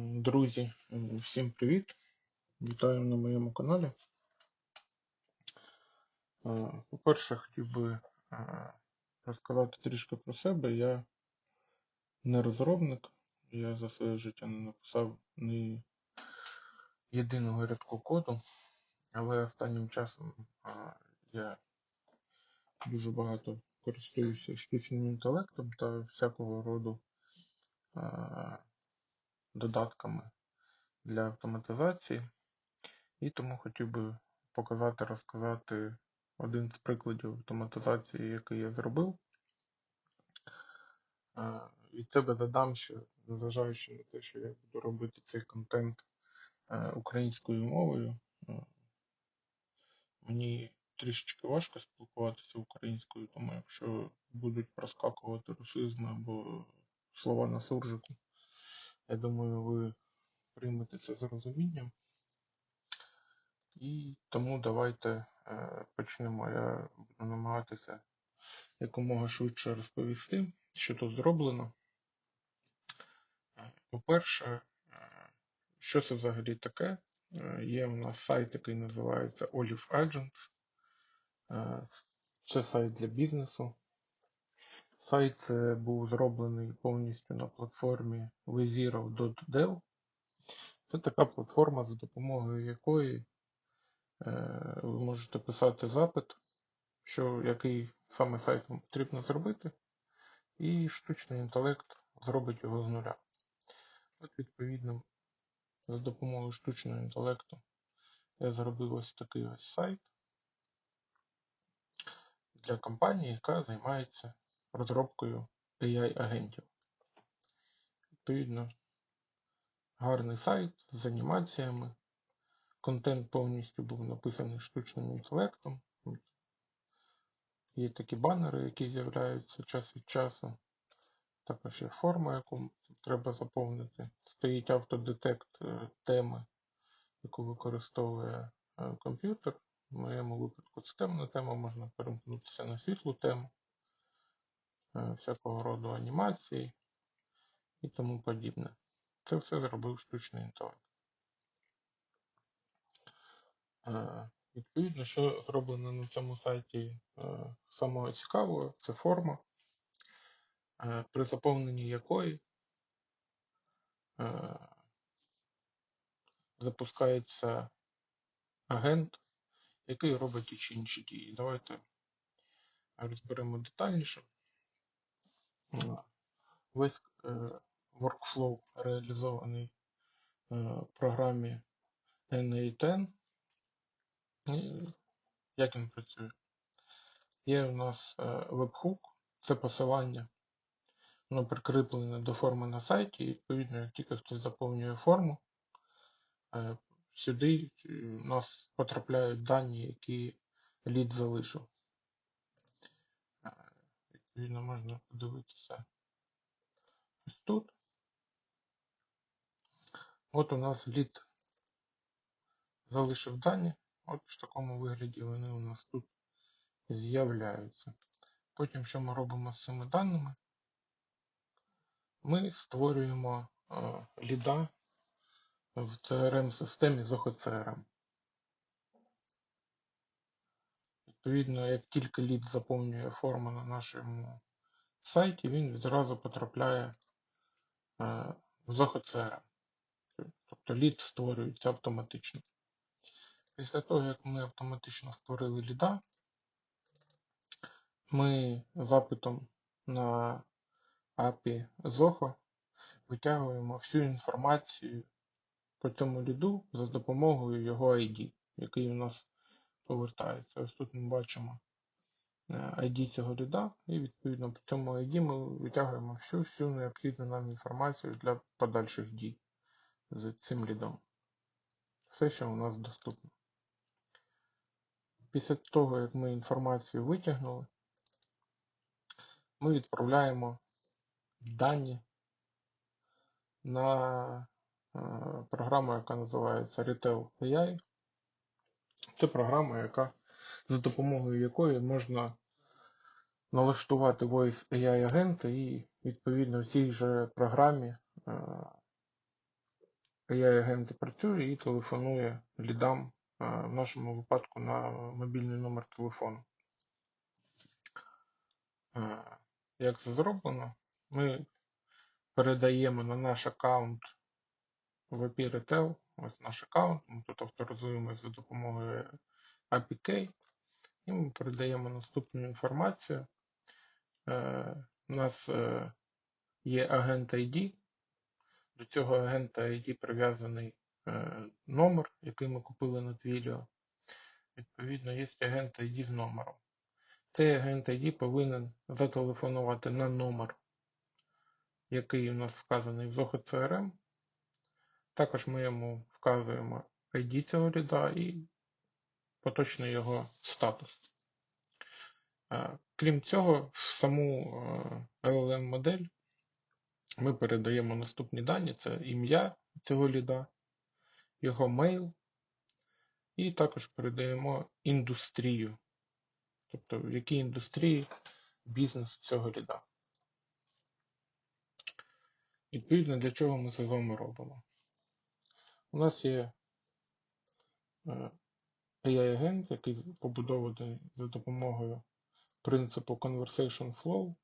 Друзі, всім привіт! Вітаю на моєму каналі. Е, По-перше, хотів би е, розказати трішки про себе. Я не розробник, я за своє життя не написав ні єдиного рядку коду, але останнім часом е, я дуже багато користуюся штучним інтелектом та всякого роду додатками для автоматизації. І тому хотів би показати, розказати один з прикладів автоматизації, який я зробив. Е, Від себе додам, що незважаючи на те, що я буду робити цей контент е, українською мовою, е, мені трішечки важко спілкуватися українською, тому якщо будуть проскакувати русизми або слова на суржику, я думаю, ви приймете це з розумінням. І тому давайте е, почнемо. Я буду намагатися якомога швидше розповісти, що тут зроблено. Е, По-перше, е, що це взагалі таке? Е, Є у нас сайт, який називається Olive Agents. Це сайт для бізнесу. Сайт був зроблений повністю на платформі Wezero.dev. Це така платформа, за допомогою якої Е, ви можете писати запит, що який саме сайт вам потрібно зробити, і штучний інтелект зробить його з нуля. От, відповідно, за допомогою штучного інтелекту я зробив ось такий ось сайт для компанії, яка займається розробкою AI-агентів. Відповідно, гарний сайт з анімаціями. Контент повністю був написаний штучним інтелектом. Є такі банери, які з'являються час від часу. Також є форма, яку треба заповнити. Стоїть автодетект е, теми, яку використовує е, комп'ютер. В моєму випадку це темна тема, можна перемкнутися на світлу тему, всякого роду анімації і тому подібне. Це все зробив штучний інтелект. Е, відповідно, що зроблено на цьому сайті е, самого цікавого, це форма, е, при заповненні якої запускається агент, який робить ті чи інші дії. Давайте розберемо детальніше. Весь workflow реалізований в програмі NA10. Як він працює? Є у нас веб-хук, це посилання, воно прикріплене до форми на сайті, і відповідно, як тільки хтось заповнює форму, е, сюди у нас потрапляють дані, які лід залишив. Е, відповідно, можна подивитися тут. От у нас лід залишив дані. От в такому вигляді вони у нас тут з'являються. Потім, що ми робимо з цими даними? Ми створюємо е, ліда в CRM-системі Zoho CRM. Відповідно, як тільки лід заповнює форму на нашому сайті, він відразу потрапляє в Zoho CRM. Тобто лід створюється автоматично. Після того, як ми автоматично створили ліда, ми запитом на API Zoho витягуємо всю інформацію по цьому ліду за допомогою його ID, який у нас повертається. Ось тут ми бачимо е, ID цього ліда, і відповідно по цьому ID ми витягуємо всю всю необхідну нам інформацію для подальших дій з цим лідом. Все, що у нас доступно. Після того, як ми інформацію витягнули, ми відправляємо дані на е, програму, яка називається Retail AI. Це програма, яка, за допомогою якої можна налаштувати Voice AI агенти і, відповідно, в цій же програмі е, AI-агент працює і телефонує лідам, е, в нашому випадку на мобільний номер телефону. Е, Як це зроблено? Ми передаємо на наш аккаунт API Retail, ось наш аккаунт, ми тут авторизуємося за допомогою APK, і ми передаємо наступну інформацію. Е, У нас е, є агент ID, до цього агента ID прив'язаний е, номер, який ми купили на Twilio. Відповідно, є агент ID з номером. Цей агент ID повинен зателефонувати на номер, який у нас вказаний в Zoho CRM. Також ми йому вказуємо ID цього ряда і поточний його статус. Е, Крім цього, в саму LLM-модель ми передаємо наступні дані: це ім'я цього ліда, його мейл, і також передаємо індустрію, тобто в якій індустрії бізнес цього ліда. Відповідно, для чого ми це з вами робимо? У нас є AI-агент, який побудований за допомогою принципу Conversation Flow,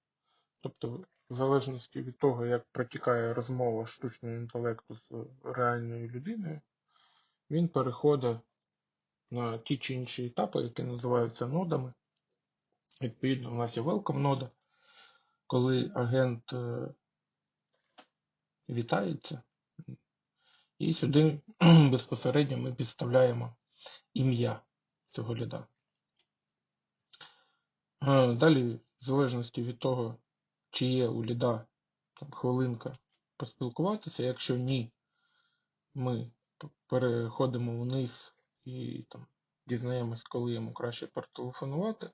тобто в залежності від того, як протікає розмова штучного інтелекту з реальною людиною, він переходить на ті чи інші етапи, які називаються нодами. Відповідно, у нас є welcome нода, коли агент е, вітається, і сюди безпосередньо ми підставляємо ім'я цього ліда. Е, Далі, в залежності від того, чи є у ліда там, хвилинка поспілкуватися, якщо ні, ми переходимо вниз і там, дізнаємось, коли йому краще перетелефонувати,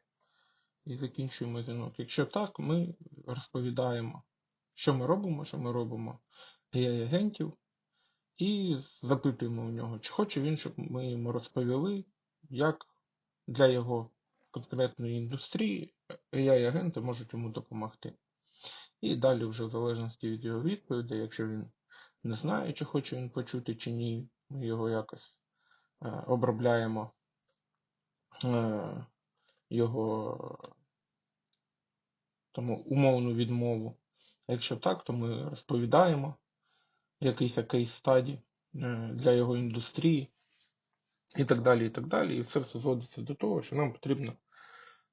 і закінчуємо дзвінок. Якщо так, ми розповідаємо, що ми робимо, що ми робимо AI-агентів, і запитуємо у нього, чи хоче він, щоб ми йому розповіли, як для його конкретної індустрії AI-агенти можуть йому допомогти. І далі, вже в залежності від його відповідей, якщо він не знає, чи хоче він почути, чи ні, ми його якось е, обробляємо е, його тому умовну відмову. Якщо так, то ми розповідаємо якийсь кейс стаді е, для його індустрії і так далі. І так далі. І це все зводиться до того, що нам потрібно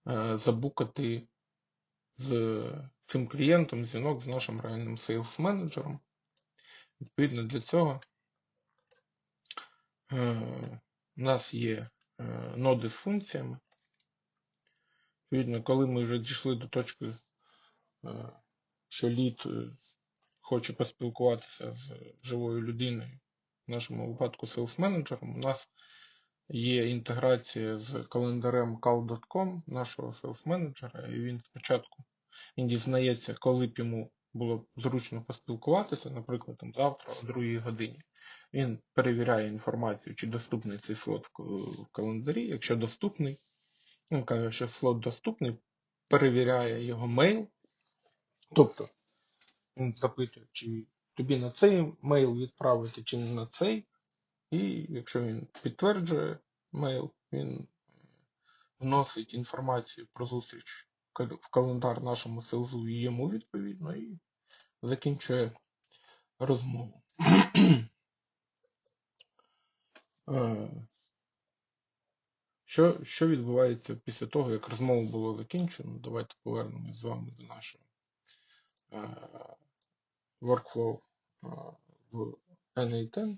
е, забукати з цим клієнтом дзвінок з нашим реальним sales менеджером. Відповідно для цього е, у нас є е, ноди з функціями. Відповідно, коли ми вже дійшли до точки, е, що лід хоче поспілкуватися з живою людиною, в нашому випадку sales менеджером, у нас є інтеграція з календарем call.com нашого sales менеджера, і він спочатку він дізнається, коли б йому було зручно поспілкуватися, наприклад, там, завтра о 2 годині. Він перевіряє інформацію, чи доступний цей слот в календарі. Якщо доступний, він каже, що слот доступний, перевіряє його мейл. Тобто запитує, чи тобі на цей мейл відправити, чи не на цей. І якщо він підтверджує мейл, він вносить інформацію про зустріч в календар нашому селзу і йому відповідно, і закінчує розмову. Е, що що відбувається після того, як розмову було закінчено? Давайте повернемось з вами до нашого е, workflow е, в NA10.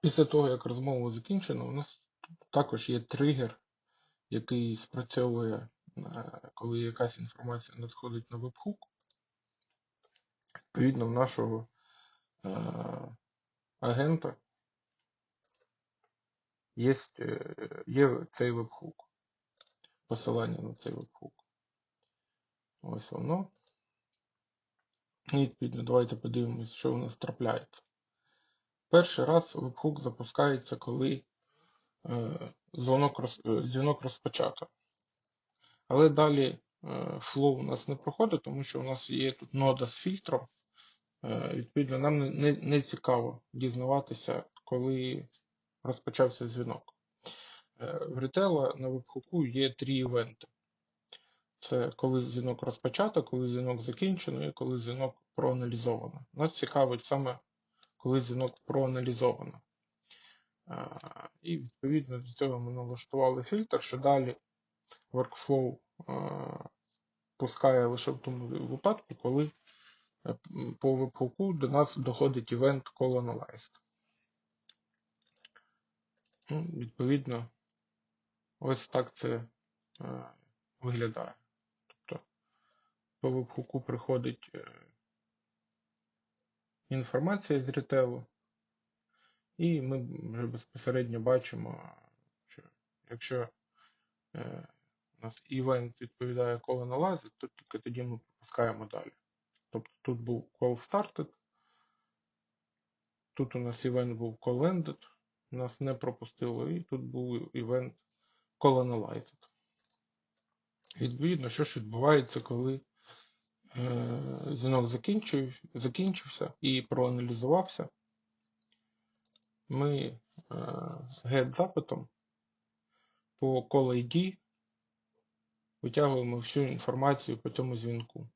Після того, як розмова закінчена, у нас також є тригер, який спрацьовує, коли якась інформація надходить на вебхук. Відповідно, в нашого агента є, є цей вебхук. Посилання на цей вебхук. Ось воно. Відповідно, давайте подивимось, що у нас трапляється. Перший раз вебхук запускається, коли е, е, дзвінок розпочато. Але далі е, флоу у нас не проходить, тому що у нас є тут нода з фільтром. Відповідно, нам не, цікаво дізнаватися, коли розпочався дзвінок. В ретела на вебхуку є три івенти. Це коли дзвінок розпочато, коли дзвінок закінчено і коли дзвінок проаналізовано. Нас цікавить саме, коли дзвінок проаналізовано. Е, І відповідно до цього ми налаштували фільтр, що далі workflow е, пускає лише в тому випадку, коли е, по вебхуку до нас доходить івент colonized. Ну, відповідно, ось так це виглядає. Тобто по вебхуку приходить інформація з ретелу, і ми вже безпосередньо бачимо, що якщо е, у нас івент відповідає коло налазить, то тільки тоді ми пропускаємо далі. Тобто тут був call started, тут у нас івент був call ended, нас не пропустило, і тут був івент colonized. Відповідно, що ж відбувається, коли дзвінок закінчив, закінчився і проаналізувався. Ми е, get запитом по call ID витягуємо всю інформацію по цьому дзвінку.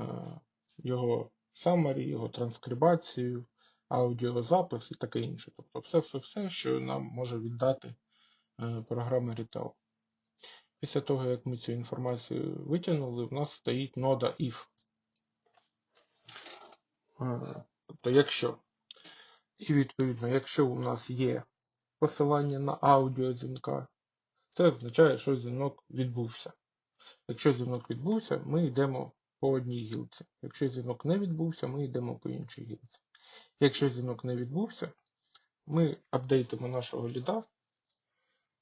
Е, Його summary, його транскрибацію, аудіозапис і таке інше. Тобто все-все-все, що нам може віддати е, програма Retail. Після того, як ми цю інформацію витягнули, в нас стоїть нода if. Е, Тобто, якщо. І відповідно, якщо у нас є посилання на аудіодзвінка, це означає, що дзвінок відбувся. Якщо дзвінок відбувся, ми йдемо по одній гілці. Якщо дзвінок не відбувся, ми йдемо по іншій гілці. Якщо дзвінок не відбувся, ми апдейтимо нашого ліда,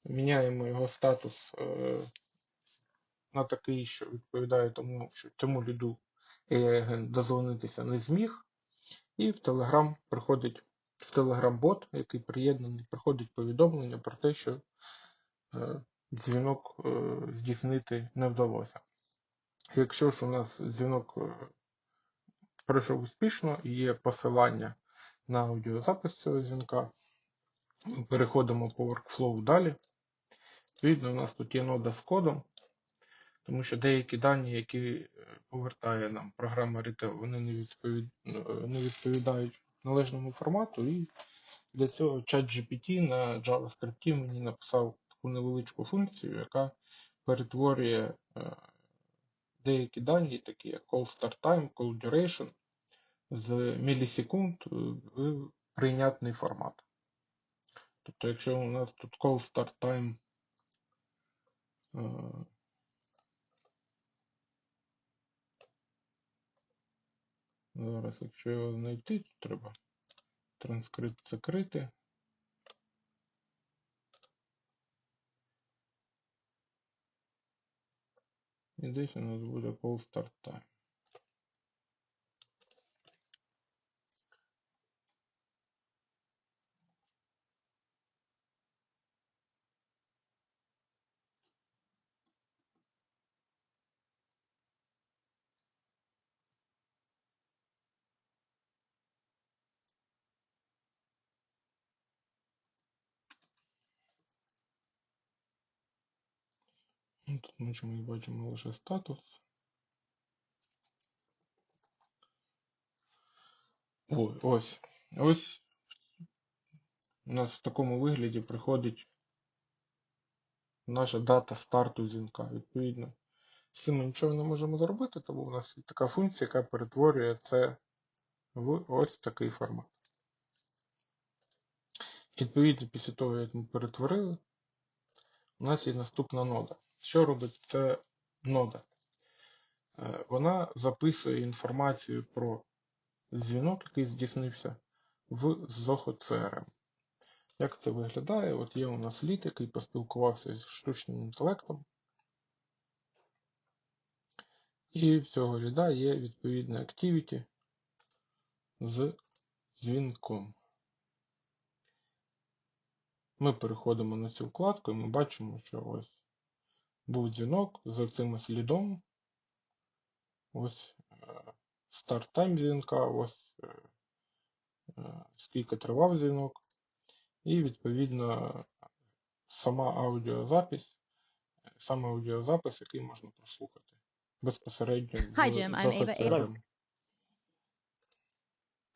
міняємо його статус е, на такий, що відповідає тому, що цьому ліду AI-агент дозвонитися не зміг. І в Telegram приходить в Telegram-бот, який приєднаний, приходить повідомлення про те, що е, дзвінок е, здійснити не вдалося. Якщо ж у нас дзвінок е, пройшов успішно і є посилання на аудіозапис цього дзвінка, ми переходимо по workflow далі. Відповідно, у нас тут є нода з кодом, тому що деякі дані, які е, повертає нам програма Retail, вони не, відповід... е, не відповідають належному формату, і для цього ChatGPT на JavaScript мені написав таку невеличку функцію, яка перетворює е, деякі дані, такі як call start time, call duration, з мілісекунд в прийнятний формат. Тобто, якщо у нас тут call start time е, Зараз, якщо його знайти, то треба транскрипт закрити. І десь у нас буде call start time. Ми чомусь бачимо лише статус. Ой, ось. Ось у нас в такому вигляді приходить наша дата старту дзвінка. Відповідно, з цим ми нічого не можемо зробити, тому у нас є така функція, яка перетворює це в ось такий формат. Відповідно, після того, як ми перетворили, у нас є наступна нода. Що робить ця нода? Е, Вона записує інформацію про дзвінок, який здійснився, в Zoho CRM. Як це виглядає? От є у нас лід, який поспілкувався з штучним інтелектом. І в цього ліда є відповідне activity з дзвінком. Ми переходимо на цю вкладку і ми бачимо, що ось був дзвінок з цим слідом. Ось е, старт-тайм дзвінка, ось е, е, скільки тривав дзвінок, і відповідно сама аудіозапись, саме аудіозапис, який можна прослухати безпосередньо Hi, Jim. I'm Ava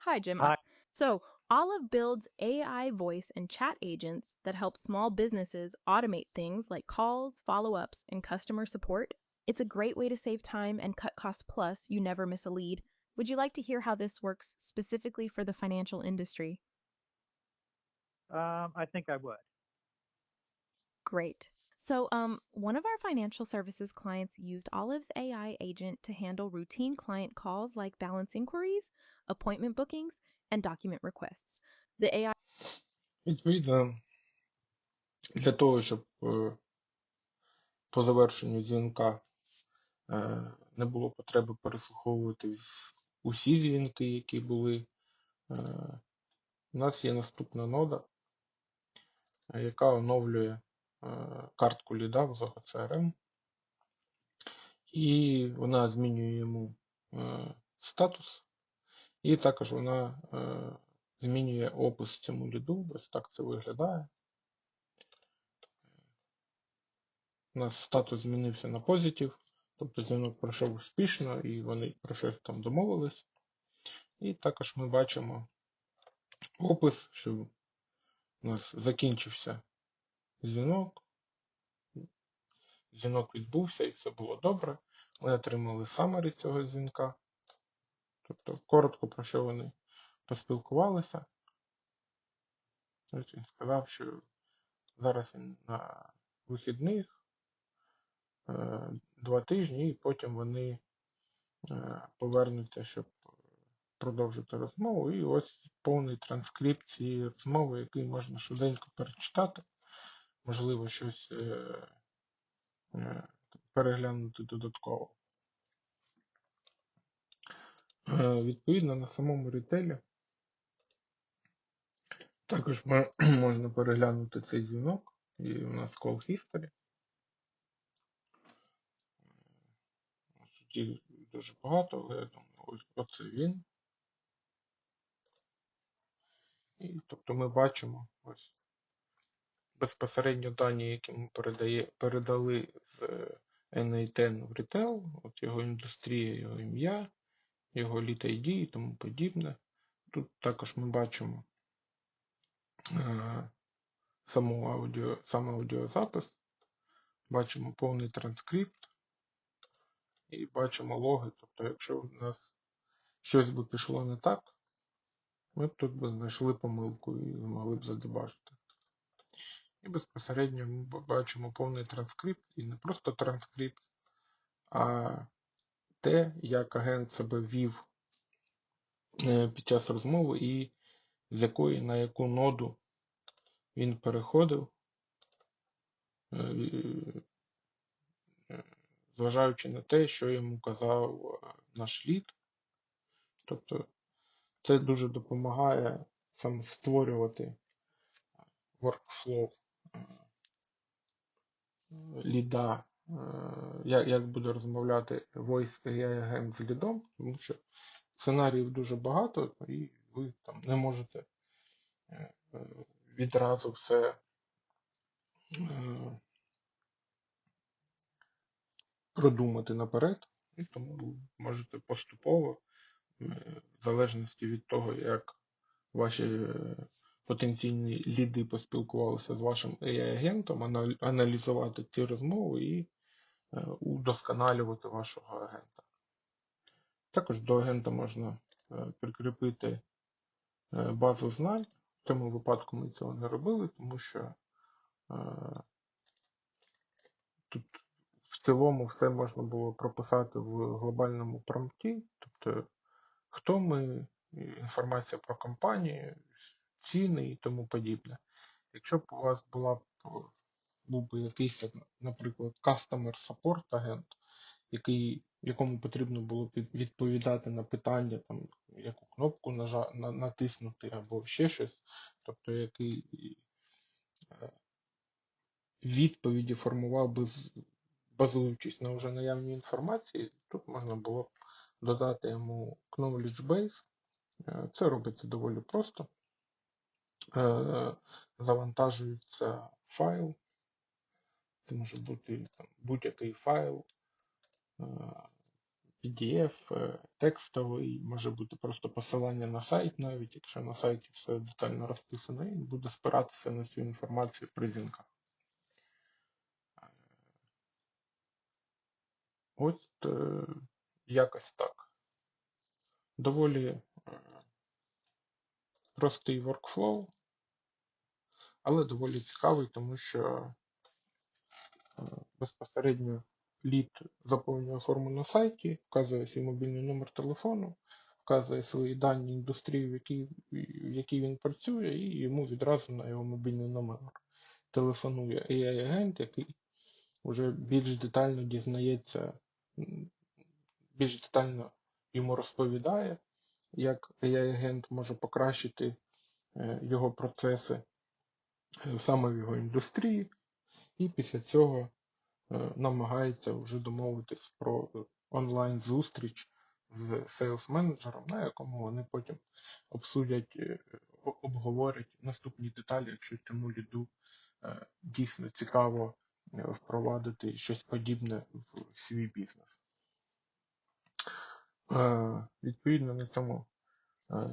Hi, Jim. Hi. So, Olive builds AI voice and chat agents that help small businesses automate things like calls, follow ups, and customer support. It's a great way to save time and cut costs, plus, you never miss a lead. Would you like to hear how this works specifically for the financial industry? Um, I think I would. Great. So, um, one of our financial services clients used Olive's AI agent to handle routine client calls like balance inquiries, appointment bookings, and document requests. The AI Відповідно, для того, щоб е, по завершенню дзвінка е, не було потреби переслуховувати усі дзвінки, які були, е, у нас є наступна нода, яка оновлює картку ліда в Zoho і вона змінює йому статус, і також вона е, змінює опис цьому ліду. Ось так це виглядає. У нас статус змінився на позитив, тобто дзвінок пройшов успішно і вони про щось там домовились. І також ми бачимо опис, що у нас закінчився дзвінок. Дзвінок відбувся і все було добре. Ми отримали summary цього дзвінка. Тобто коротко про що вони поспілкувалися. Він сказав, що зараз він на вихідних е, два тижні, і потім вони е, повернуться, щоб продовжити розмову. І ось повний транскрипт цієї розмови, який можна швиденько перечитати. Можливо, щось е, переглянути додатково. Е, Відповідно, на самому рітейлі також можна переглянути цей дзвінок. І у нас call history. Тут дуже багато, але я думаю, оце він. І тобто ми бачимо ось безпосередньо дані, які ми передає, передали з е, NA10 в рітейл, от його індустрія, його ім'я, його літ ID і тому подібне. Тут також ми бачимо е, саму аудіо, сам аудіозапис, бачимо повний транскрипт і бачимо логи. Тобто, якщо в нас щось би пішло не так, ми б тут би знайшли помилку і змогли б задебажити. І безпосередньо ми бачимо повний транскрипт, і не просто транскрипт, а те, як агент себе вів е, під час розмови і з якої на яку ноду він переходив, е, е, зважаючи на те, що йому казав наш лід. Тобто це дуже допомагає саме створювати workflow ліда, як, як буде розмовляти Voice AI агент з лідом, тому що сценаріїв дуже багато, і ви там не можете е, е, відразу все е, продумати наперед, і тому ви можете поступово, е, в залежності від того, як ваші е, потенційні ліди поспілкувалися з вашим AI-агентом, анал- аналізувати ці розмови і е, удосконалювати вашого агента. Також до агента можна е, прикріпити е, базу знань. В цьому випадку ми цього не робили, тому що е, тут в цілому все можна було прописати в глобальному промпті, тобто хто ми, інформація про компанію, ціни і тому подібне. Якщо б у вас була був би якийсь, наприклад, customer support агент, який, якому потрібно було відповідати на питання, там, яку кнопку нажа, на, натиснути або ще щось, тобто який е, відповіді формував би базуючись на вже наявній інформації, тут можна було б додати йому knowledge base. Е, Це робиться доволі просто. Е, Завантажується файл. Це може бути будь-який файл, PDF, е, текстовий, може бути просто посилання на сайт, навіть якщо на сайті все детально розписано, і буде спиратися на цю інформацію при дзвінках. Ось е, якось так. Доволі простий workflow, але доволі цікавий, тому що безпосередньо лід заповнює форму на сайті, вказує свій мобільний номер телефону, вказує свої дані індустрії, в якій, в якій він працює, і йому відразу на його мобільний номер телефонує AI-агент, який вже більш детально дізнається, більш детально йому розповідає, як AI-агент може покращити е, його процеси е, саме в його індустрії, і після цього е, намагається вже домовитись про онлайн-зустріч з сейлс-менеджером, на якому вони потім обсудять, е, обговорять наступні деталі, якщо цьому ліду е, дійсно цікаво впровадити щось подібне в свій бізнес. Відповідно на цьому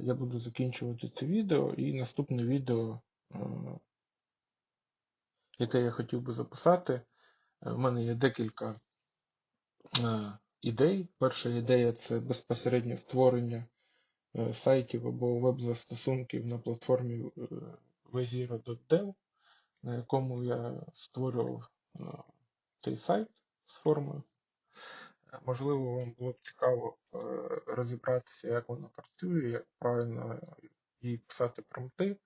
я буду закінчувати це відео, і наступне відео, яке я хотів би записати, е, в мене є декілька е, ідей. Перша ідея це безпосередньо створення е, сайтів або веб-застосунків на платформі е, на якому я створював цей сайт з формою. Можливо, вам було б цікаво розібратися, як вона працює, як правильно їй писати промпти.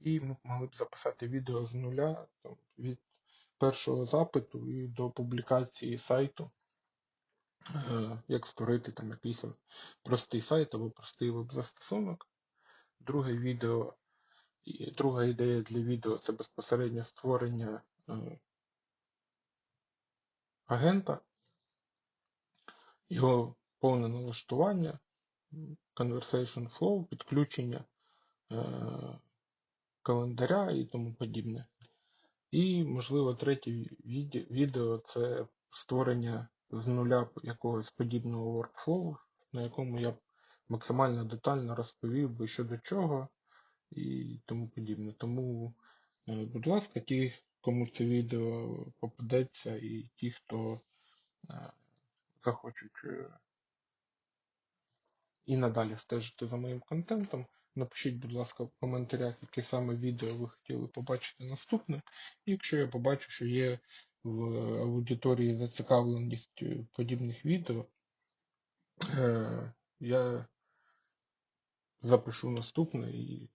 І ми могли б записати відео з нуля там, від першого запиту і до публікації сайту, е, як створити там якийсь простий сайт або простий веб-застосунок. Друге відео, і друга ідея для відео це безпосередньо створення е, агента, його повне налаштування, conversation flow, підключення е, календаря і тому подібне. І, можливо, третє відео це створення з нуля якогось подібного workflow, на якому я максимально детально розповів би що до чого і тому подібне. Тому, е, будь ласка, ті, кому це відео попадеться, і ті, хто е, захочуть е, і надалі стежити за моїм контентом. Напишіть, будь ласка, в коментарях, яке саме відео ви хотіли побачити наступне. І якщо я побачу, що є в аудиторії зацікавленість е, подібних відео, е, я запишу наступне і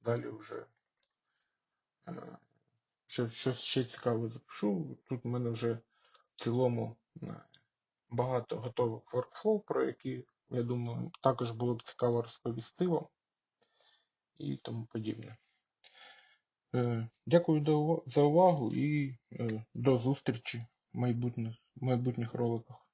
далі вже е, що, щось ще цікаве запишу. Тут в мене вже в цілому багато готових workflow, про які, я думаю, також було б цікаво розповісти вам і тому подібне. Е, Дякую за увагу і е, до зустрічі в майбутніх, майбутніх роликах.